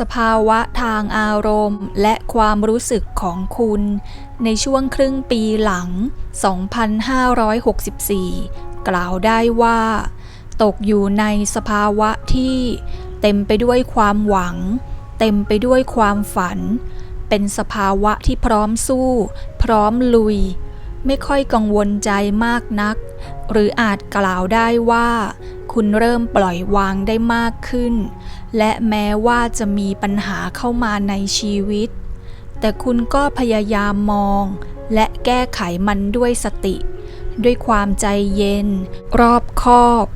สภาวะทางอารมณ์ และความรู้สึกของคุณ ในช่วงครึ่งปีหลัง 2564 กล่าวได้ว่า ตกอยู่ในสภาวะที่ เต็มไปด้วยความหวัง เต็มไปด้วยความฝัน เป็นสภาวะที่พร้อมสู้ พร้อมลุย ไม่ค่อยกังวลใจมากนัก หรืออาจกล่าวได้ว่า คุณเริ่มปล่อยวางได้มากขึ้น และแม้ว่าจะมีปัญหาเข้ามาในชีวิต แต่คุณก็พยายามมอง และแก้ไขมันด้วยสติ ด้วยความใจเย็น รอบคอบ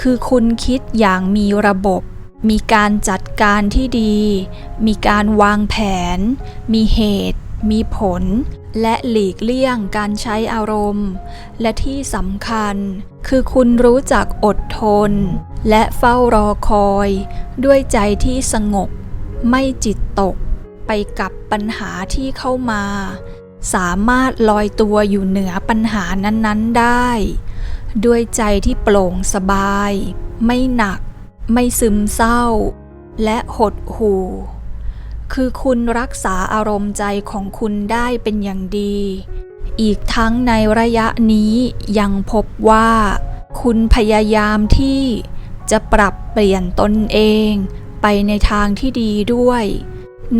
คือคุณคิดอย่างมีระบบ มีการจัดการที่ดี มีการวางแผน มีเหตุ มีผล และหลีกเลี่ยงการใช้อารมณ์ และที่สำคัญ คือคุณรู้จักอดทน และเฝ้ารอคอย ด้วยใจที่สงบ ไม่จิตตก ไปกับปัญหาที่เข้ามา สามารถลอยตัวอยู่เหนือปัญหานั้นๆได้ ด้วยใจที่โปร่งสบาย ไม่หนัก ไม่ซึมเศร้า และหดหู่ คือคุณรักษาอารมณ์ใจของคุณได้เป็นอย่างดี อีกทั้งในระยะนี้ยังพบว่า คุณพยายามที่จะปรับเปลี่ยนตนเองไปในทางที่ดีด้วย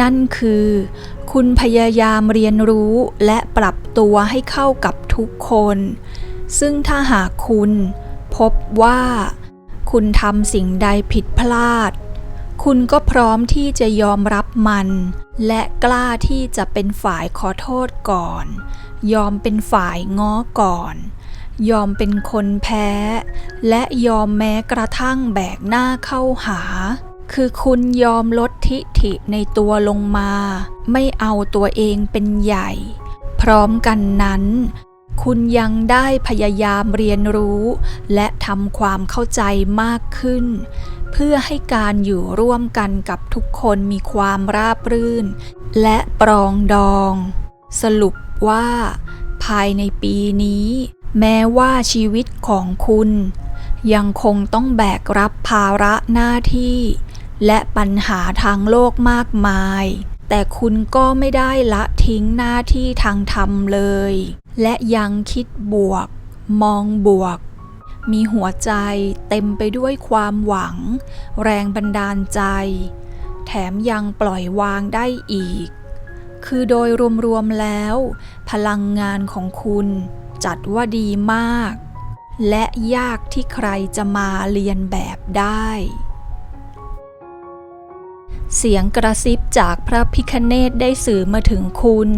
นั่นคือ คุณพยายามเรียนรู้และปรับตัวให้เข้ากับทุกคน ซึ่งถ้าหากคุณพบว่า คุณทำสิ่งใดผิดพลาด คุณก็พร้อมที่จะยอมรับมัน และกล้าที่จะเป็นฝ่ายขอโทษก่อน ยอมเป็นฝ่ายง้อก่อน ยอมเป็นคนแพ้ และยอมแม้กระทั่งแบกหน้าเข้าหา คือคุณยอมลดทิฐิในตัวลงมา ไม่เอาตัวเองเป็นใหญ่ พร้อมกันนั้นคุณยังได้พยายามเรียนรู้ และทำความเข้าใจมากขึ้น เพื่อให้การอยู่ร่วมกันกับทุกคนมีความราบรื่น และปรองดอง สรุปว่า ภายในปีนี้ แม้ว่าชีวิตของคุณ ยังคงต้องแบกรับภาระหน้าที่ และปัญหาทางโลกมากมาย แต่คุณก็ไม่ได้ละทิ้งหน้าที่ทางธรรมเลย และยังคิดบวก มองบวก มีหัวใจเต็มไปด้วยความหวัง แรงบันดาลใจ แถมยังปล่อยวางได้อีก คือโดยรวมๆแล้ว พลังงานของคุณจัดว่าดีมาก และยากที่ใครจะมาเรียนแบบได้ เสียงกระซิบจากพระพิคเนตได้สื่อมาถึงคุณ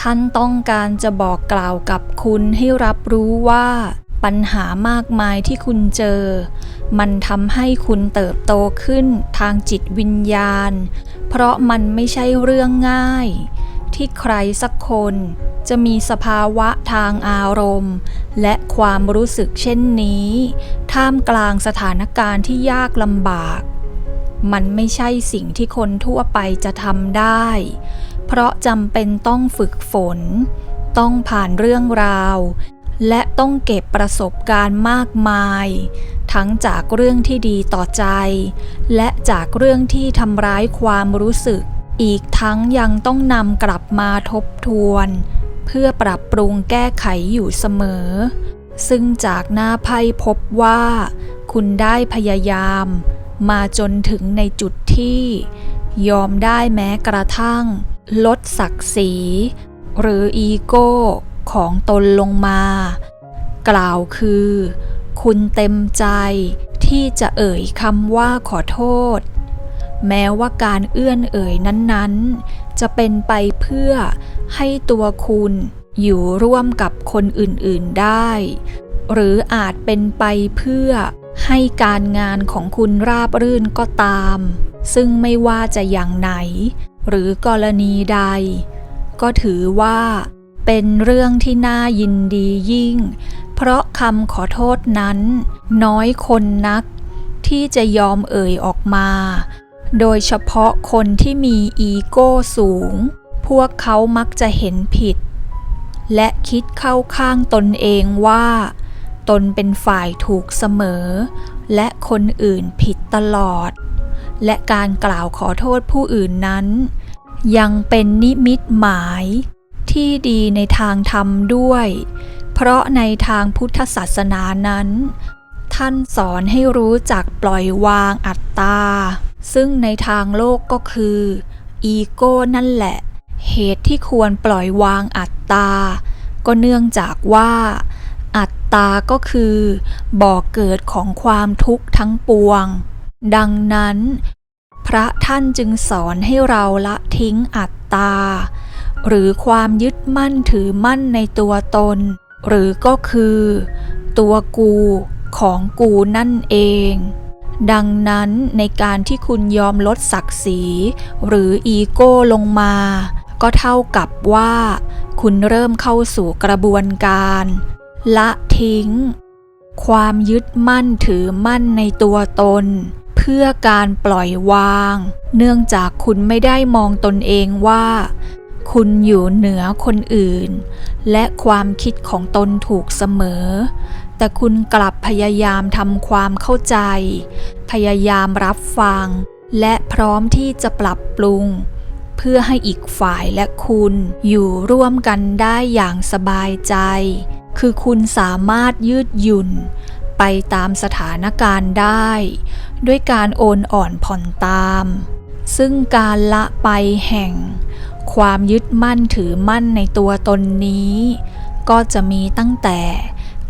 ท่านต้องการจะบอกกล่าวกับคุณให้รับรู้ว่า ปัญหามากมายที่คุณเจอ มันทำให้คุณเติบโตขึ้นทางจิตวิญญาณ เพราะมันไม่ใช่เรื่องง่าย ที่ใครสักคนจะมีสภาวะทางอารมณ์ และความรู้สึกเช่นนี้ ท่ามกลางสถานการณ์ที่ยากลำบาก มันไม่ใช่สิ่งที่คนทั่วไปจะทำได้ เพราะจำเป็นต้องฝึกฝน ต้องผ่านเรื่องราว และต้องเก็บประสบการณ์มากมาย ทั้งจากเรื่องที่ดีต่อใจ และจากเรื่องที่ทำร้ายความรู้สึก อีกทั้งยังต้องนำกลับมาทบทวน เพื่อปรับปรุงแก้ไขอยู่เสมอ ซึ่งจากหน้าไพ่พบว่า คุณได้พยายาม มาจนถึงในจุดที่ ยอมได้แม้กระทั่ง ลดศักดิ์ศรีหรืออีโก้ ของตนลงมา กล่าวคือ คุณเต็มใจที่จะเอ่ยคำว่าขอโทษ แม้ว่าการเอื้อนเอ่ยนั้นๆ จะเป็นไปเพื่อให้ตัวคุณอยู่ร่วมกับคนอื่นๆได้ หรืออาจเป็นไปเพื่อให้การงานของคุณราบรื่นก็ตาม ซึ่งไม่ว่าจะอย่างไหน หรือกรณีใด ก็ถือว่า เป็นเรื่องที่น่ายินดียิ่ง เพราะคำขอโทษนั้น น้อยคนนัก ที่จะยอมเอ่ยออกมา โดยเฉพาะคนที่มีอีโก้สูง พวกเขามักจะเห็นผิด และคิดเข้าข้างตนเองว่า ตนเป็นฝ่ายถูกเสมอ และคนอื่นผิดตลอด และการกล่าวขอโทษผู้อื่นนั้น ยังเป็นนิมิตหมาย ที่ดีในทางธรรมด้วย เพราะในทางพุทธศาสนานั้น ท่านสอนให้รู้จักปล่อยวางอัตตา ซึ่งในทางโลกก็คืออีโก้นั่นแหละ เหตุที่ควรปล่อยวางอัตตา ก็เนื่องจากว่า อัตตาก็คือบ่อกเกิดของความทุกข์ทั้งปวง ดังนั้น พระท่านจึงสอนให้เราละทิ้งอัตตา หรือความยึดมั่นถือมั่นในตัวตน หรือก็คือ ตัวกูของกูนั่นเอง ดังนั้นในการที่คุณยอมลดศักดิ์ศรี หรืออีโก้ลงมา ก็เท่ากับว่า คุณเริ่มเข้าสู่กระบวนการ ละทิ้ง ความยึดมั่นถือมั่นในตัวตน เพื่อการปล่อยวาง เนื่องจากคุณไม่ได้มองตนเองว่า คุณอยู่เหนือคนอื่น และความคิดของตนถูกเสมอ แต่คุณกลับพยายามทำความเข้าใจ พยายามรับฟัง และพร้อมที่จะปรับปรุง เพื่อให้อีกฝ่ายและคุณอยู่ร่วมกันได้อย่างสบายใจ คือคุณสามารถยืดหยุ่น ไปตามสถานการณ์ได้ ด้วยการโอนอ่อนผ่อนตาม ซึ่งการละไปแห่ง ความยึดมั่นถือมั่นในตัวตนนี้ ก็จะมีตั้งแต่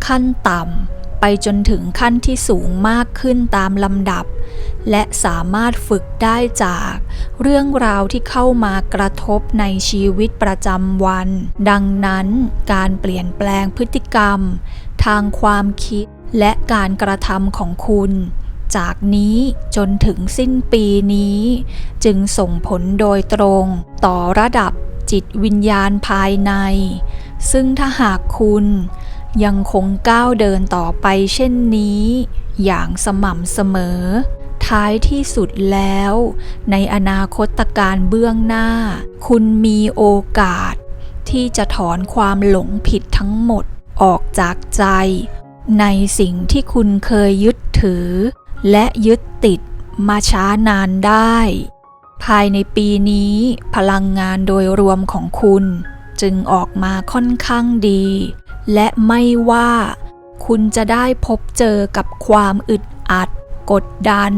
ขั้นต่ำไปจนถึงขั้นที่สูงมากขึ้นตามลำดับ และสามารถฝึกได้จากเรื่องราวที่เข้ามากระทบในชีวิตประจำวัน ดังนั้นการเปลี่ยนแปลงพฤติกรรม ทางความคิดและการกระทำของคุณ จากนี้จนถึงสิ้นปีนี้ จึงส่งผลโดยตรงต่อระดับจิตวิญญาณภายใน ซึ่งถ้าหากคุณยังคงก้าวเดินต่อไปเช่นนี้ อย่างสม่ำเสมอ ท้ายที่สุดแล้ว ในอนาคตการเบื้องหน้า คุณมีโอกาส ที่จะถอนความหลงผิดทั้งหมดออกจากใจ ในสิ่งที่คุณเคยยึดถือ และยึดติดมาช้านานได้ ภายในปีนี้พลังงานโดยรวมของคุณจึงออกมาค่อนข้างดี และไม่ว่า คุณจะได้พบเจอกับความอึดอัด กดดัน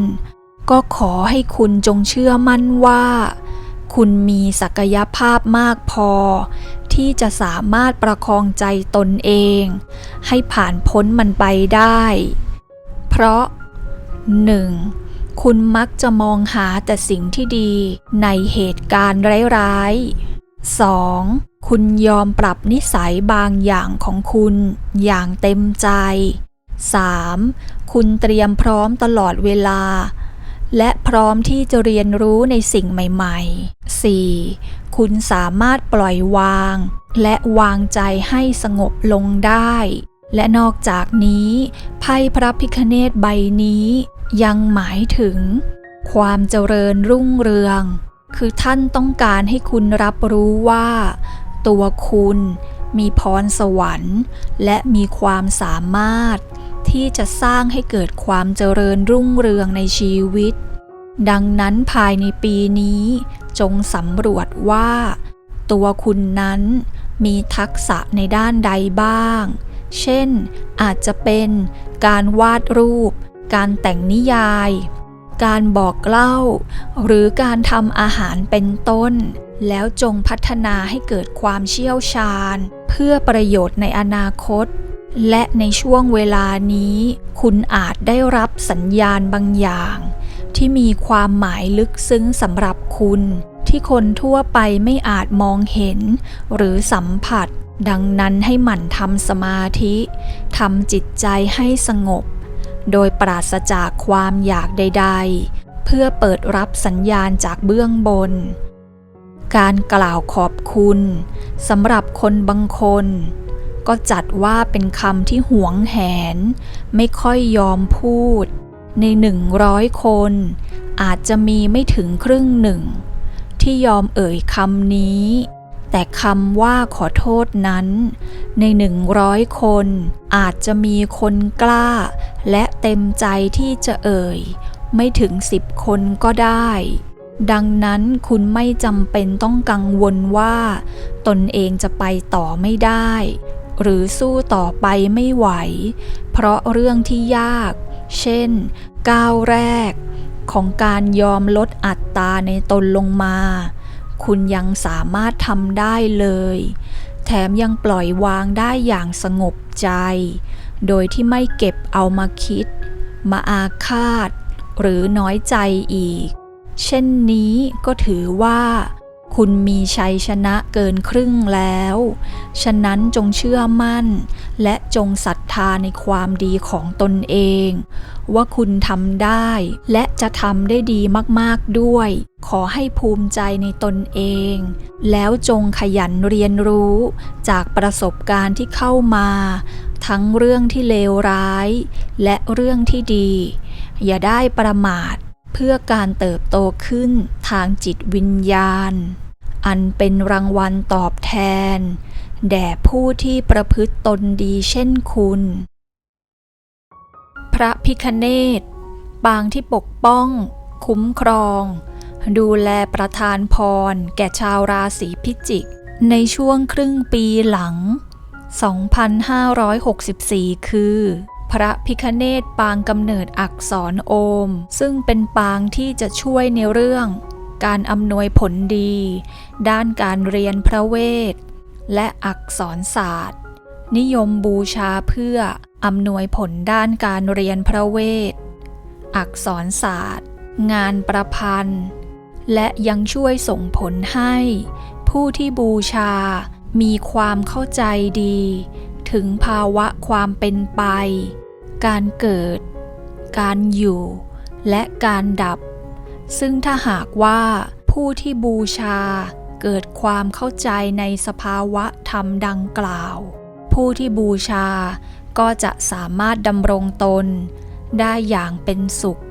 ก็ขอให้คุณจงเชื่อมั่นว่า คุณมีศักยภาพมากพอ ที่จะสามารถประคองใจตนเอง ให้ผ่านพ้นมันไปได้ เพราะ 1. คุณมักจะมองหาแต่สิ่งที่ดีในเหตุการณ์ร้ายๆ 2. คุณยอมปรับนิสัยบางอย่างของคุณอย่างเต็มใจ 3. คุณเตรียมพร้อมตลอดเวลา และพร้อมที่จะเรียนรู้ในสิ่งใหม่ ๆ 4. คุณสามารถปล่อยวาง และวางใจให้สงบลงได้และนอกจากนี้ ไพ่พระพิคเนตใบนี้ ยังหมายถึง ความเจริญรุ่งเรือง คือท่านต้องการให้คุณรับรู้ว่า ตัวคุณมีพรสวรรค์ และมีความสามารถ ที่จะสร้างให้เกิดความเจริญรุ่งเรืองในชีวิต ดังนั้นภายในปีนี้ จงสำรวจว่า ตัวคุณนั้นมีทักษะในด้านใดบ้าง เช่น อาจจะเป็นการวาดรูป การแต่งนิยาย การบอกเล่า หรือการทำอาหารเป็นต้น แล้วจงพัฒนาให้เกิดความเชี่ยวชาญ เพื่อประโยชน์ในอนาคต และในช่วงเวลานี้ คุณอาจได้รับสัญญาณบางอย่าง ที่มีความหมายลึกซึ้งสำหรับคุณ ที่คนทั่วไปไม่อาจมองเห็น หรือสัมผัสดังนั้นให้หมั่นทำสมาธิ ทำจิตใจให้สงบ โดยปราศจากความอยากใด ๆ เพื่อเปิดรับสัญญาณจากเบื้องบน การกล่าวขอบคุณสำหรับคนบางคน ก็จัดว่าเป็นคำที่หวงแหน ไม่ค่อยยอมพูด ในหนึ่งร้อยคน อาจจะมีไม่ถึงครึ่งหนึ่ง ที่ยอมเอ่ยคำนี้ แต่คำว่าขอโทษนั้น ในหนึ่งร้อยคนอาจจะมีคนกล้า และเต็มใจที่จะเอ่ย ไม่ถึงสิบคนก็ได้ ดังนั้นคุณไม่จำเป็นต้องกังวลว่า ตนเองจะไปต่อไม่ได้ หรือสู้ต่อไปไม่ไหว เพราะเรื่องที่ยาก เช่น ก้าวแรก ของการยอมลดอัตราในตนลงมา คุณยังสามารถทำได้เลย แถมยังปล่อยวางได้อย่างสงบใจ โดยที่ไม่เก็บเอามาคิด มาอาฆาต หรือน้อยใจอีก เช่นนี้ก็ถือว่า คุณมีชัยชนะเกินครึ่งแล้ว ฉะนั้นจงเชื่อมั่น และจงศรัทธาในความดีของตนเอง ว่าคุณทำได้ และจะทำได้ดีมากๆด้วย ขอให้ภูมิใจในตนเอง แล้วจงขยันเรียนรู้จากประสบการณ์ที่เข้ามา ทั้งเรื่องที่เลวร้าย และเรื่องที่ดี อย่าได้ประมาทเพื่อการเติบโตขึ้นทางจิตวิญญาณ อันเป็นรางวัลตอบแทน แด่ผู้ที่ประพฤติตนดีเช่นคุณ พระพิคเนตปางที่ปกป้อง คุ้มครอง ดูแลประทานพร แก่ชาวราศีพิจิก ในช่วงครึ่งปีหลัง 2564 คือพระพิคเนตปางกำเนิดอักษรโอม ซึ่งเป็นปางที่จะช่วยในเรื่อง การอำนวยผลดี ด้านการเรียนพระเวท และอักษรศาสตร์ นิยมบูชาเพื่ออำนวยผลด้านการเรียนพระเวท อักษรศาสตร์ งานประพันธ์ และยังช่วยส่งผลให้ ผู้ที่บูชามีความเข้าใจดี ถึงภาวะความเป็นไป การเกิด การอยู่ และการดับ ซึ่งถ้าหากว่าผู้ที่บูชาเกิดความเข้าใจในสภาวะธรรมดังกล่าว ผู้ที่บูชาก็จะสามารถดำรงตน ได้อย่างเป็นสุข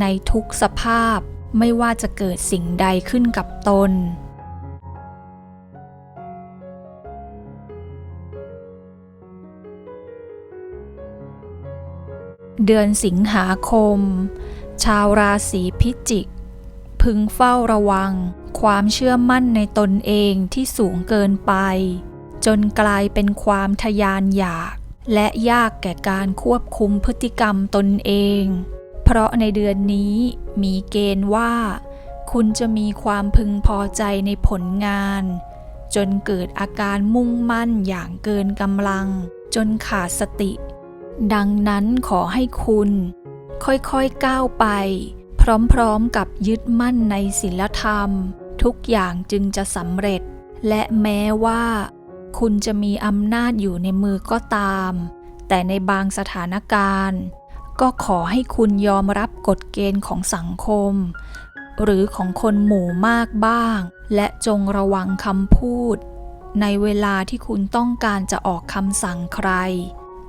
ในทุกสภาพไม่ว่าจะเกิดสิ่งใดขึ้นกับตน เดือนสิงหาคม ชาวราศีพิจิก พึงเฝ้าระวัง ความเชื่อมั่นในตนเองที่สูงเกินไป จนกลายเป็นความทยานอยาก และยากแก่การควบคุมพฤติกรรมตนเอง เพราะในเดือนนี้มีเกณฑ์ว่า คุณจะมีความพึงพอใจในผลงาน จนเกิดอาการมุ่งมั่นอย่างเกินกำลัง จนขาดสติ ดังนั้นขอให้คุณ ค่อยๆก้าวไป พร้อมๆกับยึดมั่นในศีลธรรม ทุกอย่างจึงจะสำเร็จ และแม้ว่า คุณจะมีอำนาจอยู่ในมือก็ตาม แต่ในบางสถานการณ์ ก็ขอให้คุณยอมรับกฎเกณฑ์ของสังคม หรือของคนหมู่มากบ้าง และจงระวังคำพูด ในเวลาที่คุณต้องการจะออกคำสั่งใคร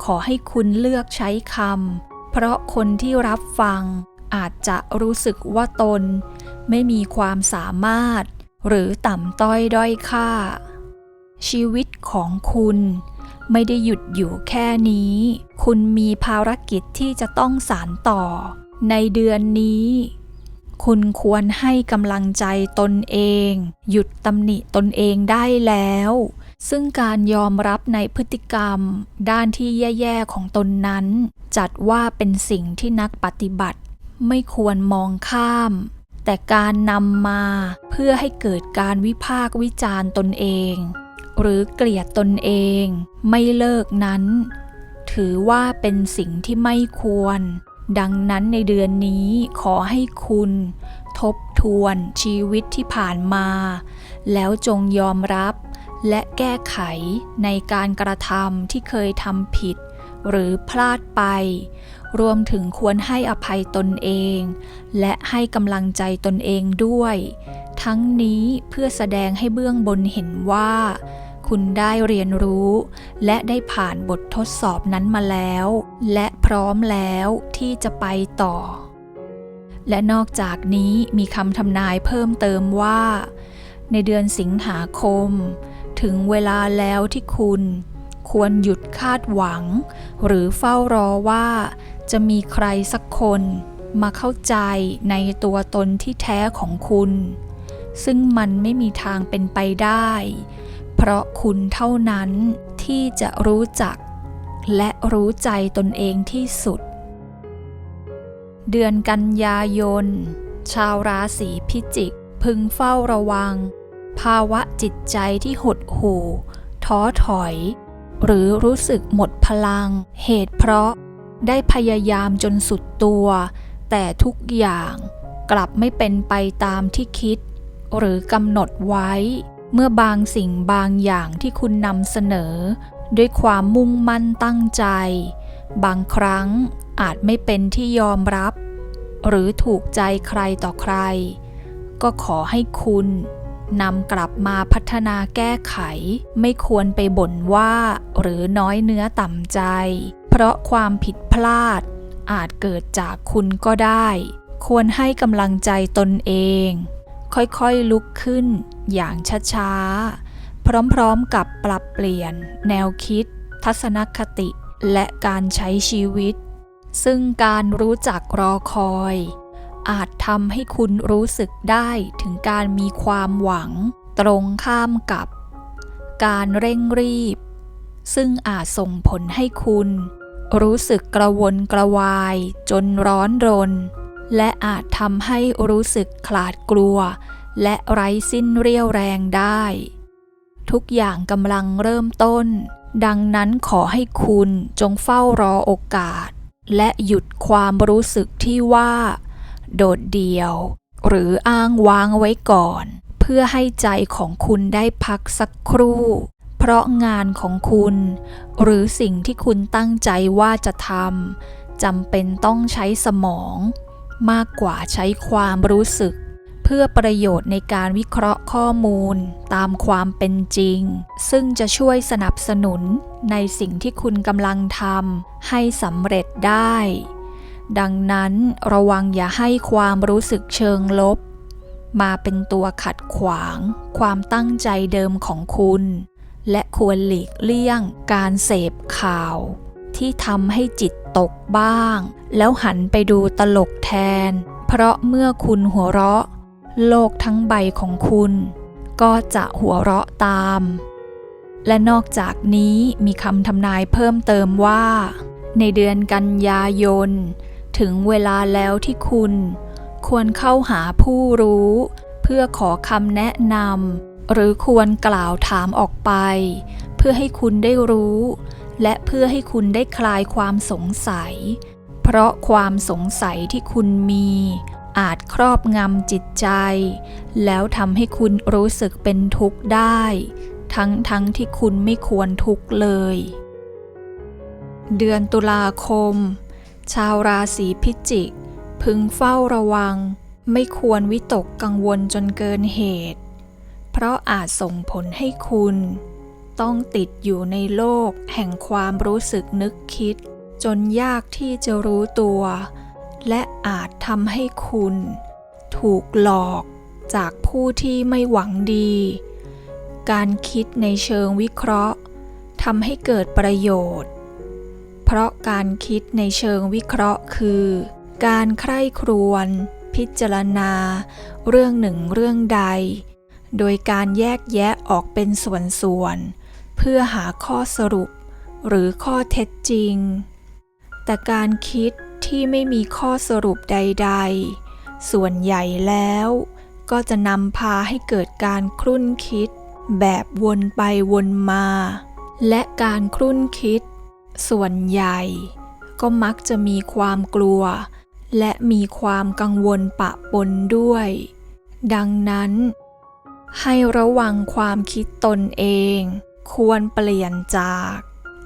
ขอให้คุณเลือกใช้คำ เพราะคนที่รับฟังอาจจะรู้สึกว่าตน ไม่มีความสามารถ หรือต่ำต้อยด้อยค่า ชีวิตของคุณไม่ได้หยุดอยู่แค่นี้ คุณมีภารกิจที่จะต้องสานต่อ ในเดือนนี้ คุณควรให้กำลังใจตนเอง หยุดตำหนิตนเองได้แล้ว ซึ่งการยอมรับในพฤติกรรม ด้านที่แย่ๆของตนนั้น จัดว่าเป็นสิ่งที่นักปฏิบัติ ไม่ควรมองข้าม แต่การนำมาเพื่อให้เกิดการวิพากวิจารณ์ตนเอง หรือเกลียดตนเอง ไม่เลิกนั้น ถือว่าเป็นสิ่งที่ไม่ควร ดังนั้นในเดือนนี้ขอให้คุณ ทบทวนชีวิตที่ผ่านมา แล้วจงยอมรับ และแก้ไขในการกระทำที่เคยทำผิด หรือพลาดไป รวมถึงควรให้อภัยตนเอง และให้กำลังใจตนเองด้วย ทั้งนี้เพื่อแสดงให้เบื้องบนเห็นว่า คุณได้เรียนรู้ และได้ผ่านบททดสอบนั้นมาแล้ว และพร้อมแล้วที่จะไปต่อ และนอกจากนี้มีคำทำนายเพิ่มเติมว่า ในเดือนสิงหาคม ถึงเวลาแล้วที่คุณ ควรหยุดคาดหวัง หรือเฝ้ารอว่า จะมีใครสักคนมาเข้าใจในตัวตนที่แท้ของคุณ ซึ่งมันไม่มีทางเป็นไปได้ เพราะคุณเท่านั้นที่จะรู้จัก และรู้ใจตนเองที่สุด เดือนกันยายน ชาวราศีพิจิก พึงเฝ้าระวัง ภาวะจิตใจที่หดหู่ ท้อถอย หรือรู้สึกหมดพลัง เหตุเพราะได้พยายามจนสุดตัว แต่ทุกอย่างกลับไม่เป็นไปตามที่คิด หรือกำหนดไว้ เมื่อบางสิ่งบางอย่างที่คุณนำเสนอ ด้วยความมุ่งมั่นตั้งใจ บางครั้งอาจไม่เป็นที่ยอมรับ หรือถูกใจใครต่อใคร ก็ขอให้คุณ นำกลับมาพัฒนาแก้ไข ไม่ควรไปบ่นว่า หรือน้อยเนื้อต่ำใจ เพราะความผิดพลาด อาจเกิดจากคุณก็ได้ ควรให้กำลังใจตนเอง ค่อยๆลุกขึ้น อย่างช้าๆ พร้อมๆกับปรับเปลี่ยน แนวคิด ทัศนคติ และการใช้ชีวิต ซึ่งการรู้จักรอคอย อาจทำให้คุณรู้สึกได้ถึงการมีความหวัง ตรงข้ามกับ การเร่งรีบ ซึ่งอาจส่งผลให้คุณ รู้สึกกระวนกระวาย จนร้อนรน และอาจทำให้รู้สึกขลาดกลัว และไร้สิ้นเรี่ยวแรงได้ ทุกอย่างกำลังเริ่มต้น ดังนั้นขอให้คุณจงเฝ้ารอโอกาส และหยุดความรู้สึกที่ว่า โดดเดี่ยว หรืออ้างว้างไว้ก่อน เพื่อให้ใจของคุณได้พักสักครู่ เพราะงานของคุณ หรือสิ่งที่คุณตั้งใจว่าจะทำจำเป็นต้องใช้สมอง มากกว่าใช้ความรู้สึก เพื่อประโยชน์ในการวิเคราะห์ข้อมูลตามความเป็นจริง ซึ่งจะช่วยสนับสนุนในสิ่งที่คุณกำลังทำให้สำเร็จได้ ดังนั้นระวังอย่าให้ความรู้สึกเชิงลบ มาเป็นตัวขัดขวาง ความตั้งใจเดิมของคุณ และควรหลีกเลี่ยงการเสพข่าว ที่ทำให้จิตตกบ้าง แล้วหันไปดูตลกแทน เพราะเมื่อคุณหัวเราะ โลกทั้งใบของคุณ ก็จะหัวเราะตาม และนอกจากนี้มีคำทำนายเพิ่มเติมว่าในเดือนกันยายน ถึงเวลาแล้วที่คุณ ควรเข้าหาผู้รู้ เพื่อขอคำแนะนำหรือควรกล่าวถามออกไป เพื่อให้คุณได้รู้ และเพื่อให้คุณได้คลายความสงสัย เพราะความสงสัยที่คุณมี อาจครอบงำจิตใจ แล้วทำให้คุณรู้สึกเป็นทุกข์ได้ ทั้งทั้งที่คุณไม่ควรทุกข์เลย เดือนตุลาคม ชาวราศีพิจิก พึงเฝ้าระวัง ไม่ควรวิตกกังวลจนเกินเหตุ เพราะอาจส่งผลให้คุณ ต้องติดอยู่ในโลกแห่งความรู้สึกนึกคิด จนยากที่จะรู้ตัว และอาจทำให้คุณ ถูกหลอกจากผู้ที่ไม่หวังดี การคิดในเชิงวิเคราะห์ทำให้เกิดประโยชน์ ราะการคิดในเชิงวิเคราะห์คือ การใคร่ครวญพิจารณา เรื่องหนึ่งเรื่องใด โดยการแยกแยะออกเป็นส่วนๆเพื่อหาข้อสรุป หรือข้อเท็จจริง แต่การคิดที่ไม่มีข้อสรุปใด ๆ ส่วนใหญ่แล้ว ก็จะนำพาให้เกิดการครุ่นคิด แบบวนไปวนมา และการครุ่นคิด ส่วนใหญ่ ก็มักจะมีความกลัว และมีความกังวลปะปนด้วย ดังนั้น ให้ระวังความคิดตนเอง ควรเปลี่ยนจาก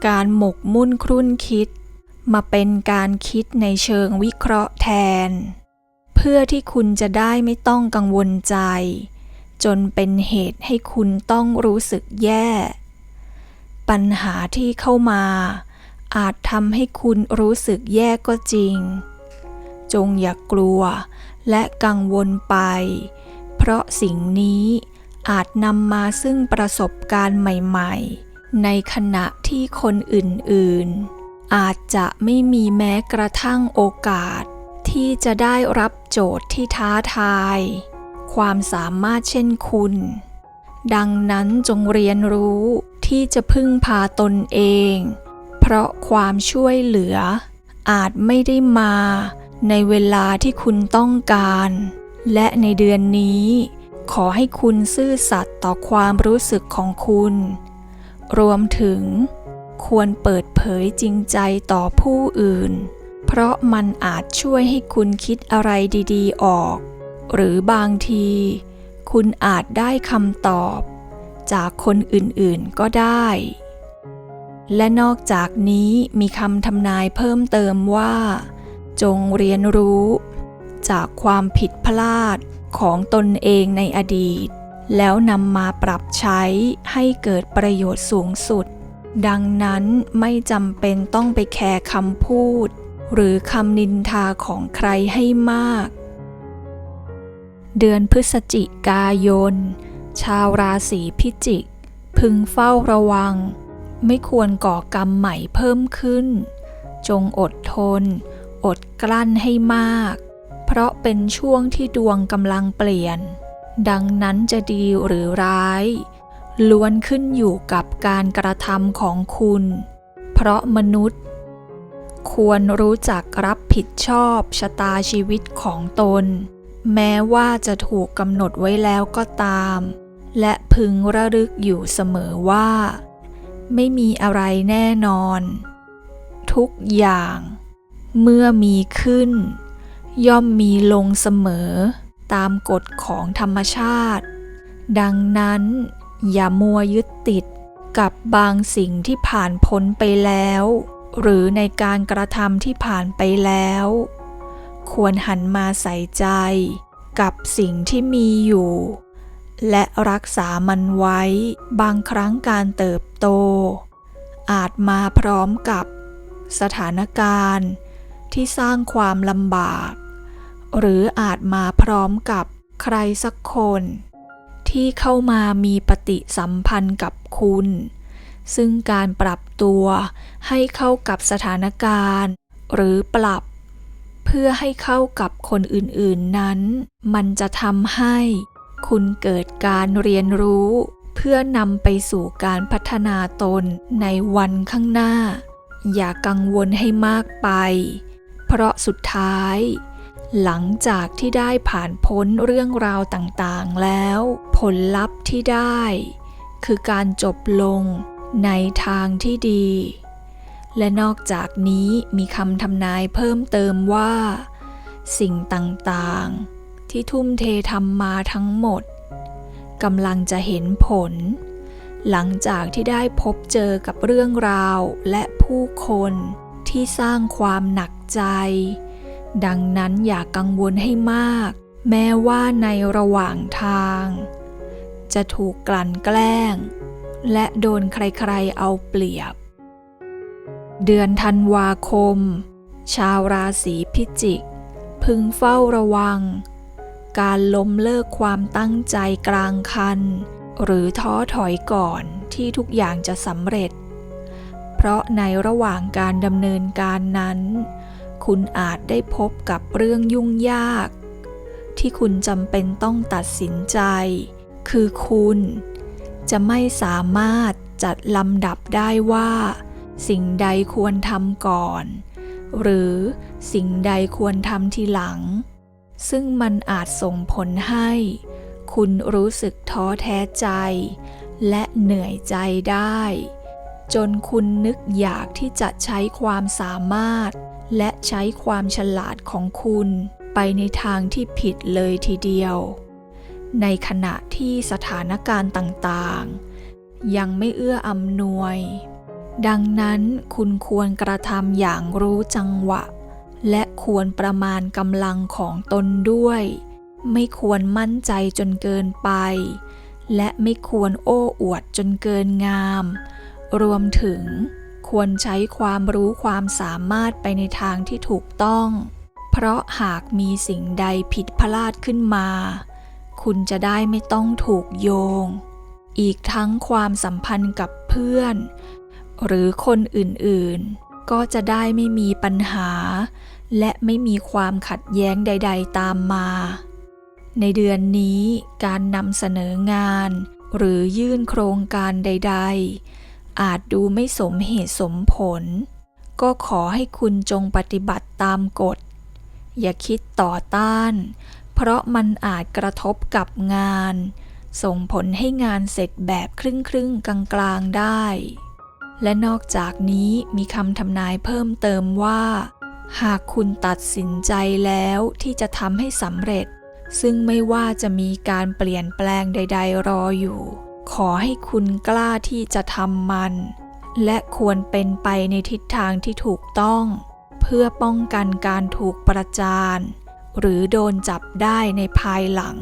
การหมกมุ่นครุ่นคิด มาเป็นการคิดในเชิงวิเคราะห์แทน เพื่อที่คุณจะได้ไม่ต้องกังวลใจ จนเป็นเหตุให้คุณต้องรู้สึกแย่ ปัญหาที่เข้ามา อาจทำให้คุณรู้สึกแย่ก็จริง จงอย่ากลัวและกังวลไป เพราะสิ่งนี้อาจนำมาซึ่งประสบการณ์ใหม่ๆ ในขณะที่คนอื่นๆ อาจจะไม่มีแม้กระทั่งโอกาส ที่จะได้รับโจทย์ที่ท้าทาย ความสามารถเช่นคุณ ดังนั้นจงเรียนรู้ที่จะพึ่งพาตนเอง เพราะความช่วยเหลือ อาจไม่ได้มาในเวลาที่คุณต้องการ และในเดือนนี้ ขอให้คุณซื่อสัตย์ต่อความรู้สึกของคุณ รวมถึง ควรเปิดเผยจริงใจต่อผู้อื่น เพราะมันอาจช่วยให้คุณคิดอะไรดีๆออก หรือบางที คุณอาจได้คำตอบ จากคนอื่นๆก็ได้ และนอกจากนี้มีคำทำนายเพิ่มเติมว่า จงเรียนรู้ จากความผิดพลาดของตนเองในอดีต แล้วนำมาปรับใช้ให้เกิดประโยชน์สูงสุด ดังนั้นไม่จำเป็นต้องไปแคร์คำพูด หรือคำนินทาของใครให้มาก เดือนพฤศจิกายน ชาวราศีพิจิก พึงเฝ้าระวัง ไม่ควรก่อกรรมใหม่เพิ่มขึ้น จงอดทน อดกลั้นให้มาก เพราะเป็นช่วงที่ดวงกำลังเปลี่ยน ดังนั้นจะดีหรือร้าย ล้วนขึ้นอยู่กับการกระทำของคุณ เพราะมนุษย์ ควรรู้จักรับผิดชอบชะตาชีวิตของตน แม้ว่าจะถูกกำหนดไว้แล้วก็ตาม และพึงระลึกอยู่เสมอว่า ไม่มีอะไรแน่นอน ทุกอย่าง เมื่อมีขึ้น ย่อมมีลงเสมอ ตามกฎของธรรมชาติ ดังนั้น อย่ามัวยึดติดกับบางสิ่งที่ผ่านพ้นไปแล้ว หรือในการกระทำที่ผ่านไปแล้ว ควรหันมาใส่ใจ กับสิ่งที่มีอยู่ และรักษามันไว้ บางครั้งการเติบโต อาจมาพร้อมกับสถานการณ์ที่สร้างความลำบาก หรืออาจมาพร้อมกับใครสักคน ที่เข้ามามีปฏิสัมพันธ์กับคุณ ซึ่งการปรับตัวให้เข้ากับสถานการณ์ หรือปรับ เพื่อให้เข้ากับคนอื่นๆนั้น มันจะทำให้ คุณเกิดการเรียนรู้ เพื่อนำไปสู่การพัฒนาตนในวันข้างหน้า อย่ากังวลให้มากไป เพราะสุดท้าย หลังจากที่ได้ผ่านพ้นเรื่องราวต่างๆแล้ว ผลลัพธ์ที่ได้ คือการจบลงในทางที่ดี และนอกจากนี้มีคำทำนายเพิ่มเติมว่า สิ่งต่างๆ ที่ทุ่มเททำมาทั้งหมดกำลังจะเห็นผล หลังจากที่ได้พบเจอกับเรื่องราวและผู้คนที่สร้างความหนักใจ ดังนั้นอย่ากกังวลให้มาก แม้ว่าในระหว่างทาง จะถูกกลั่นแกล้ง และโดนใครๆเอาเปรียบ เดือนธันวาคม ชาวราศีพิจิก พึงเฝ้าระวัง การล้มเลิกความตั้งใจกลางคัน หรือท้อถอยก่อนที่ทุกอย่างจะสำเร็จ เพราะในระหว่างการดำเนินการนั้น คุณอาจได้พบกับเรื่องยุ่งยาก ที่คุณจำเป็นต้องตัดสินใจ คือคุณจะไม่สามารถจัดลำดับได้ว่า สิ่งใดควรทำก่อน หรือสิ่งใดควรทำทีหลัง ซึ่งมันอาจส่งผลให้ คุณรู้สึกท้อแท้ใจ และเหนื่อยใจได้ จนคุณนึกอยากที่จะใช้ความสามารถ และใช้ความฉลาดของคุณไปในทางที่ผิดเลยทีเดียว ในขณะที่สถานการณ์ต่างๆ ยังไม่เอื้ออำนวย ดังนั้นคุณควรกระทำอย่างรู้จังหวะ และควรประมาณกำลังของตนด้วย ไม่ควรมั่นใจจนเกินไป และไม่ควรโอ้อวดจนเกินงาม รวมถึงควรใช้ความรู้ความสามารถไปในทางที่ถูกต้อง เพราะหากมีสิ่งใดผิดพลาดขึ้นมา คุณจะได้ไม่ต้องถูกโยง อีกทั้งความสัมพันธ์กับเพื่อน หรือคนอื่นๆ ก็จะได้ไม่มีปัญหา และไม่มีความขัดแย้งใด ๆ ตามมา ในเดือนนี้การนำเสนองาน หรือยื่นโครงการใด ๆ อาจดูไม่สมเหตุสมผล ก็ขอให้คุณจงปฏิบัติตามกฎ อย่าคิดต่อต้าน เพราะมันอาจกระทบกับงาน ส่งผลให้งานเสร็จแบบครึ่งๆกลางๆได้ และนอกจากนี้มีคำทำนายเพิ่มเติมว่า หากคุณตัดสินใจแล้วที่จะทำให้สำเร็จ ซึ่งไม่ว่าจะมีการเปลี่ยนแปลงใด ๆ รออยู่ ขอให้คุณกล้าที่จะทำมัน และควรเป็นไปในทิศทางที่ถูกต้อง เพื่อป้องกันการถูกประจาน หรือโดนจับได้ในภายหลัง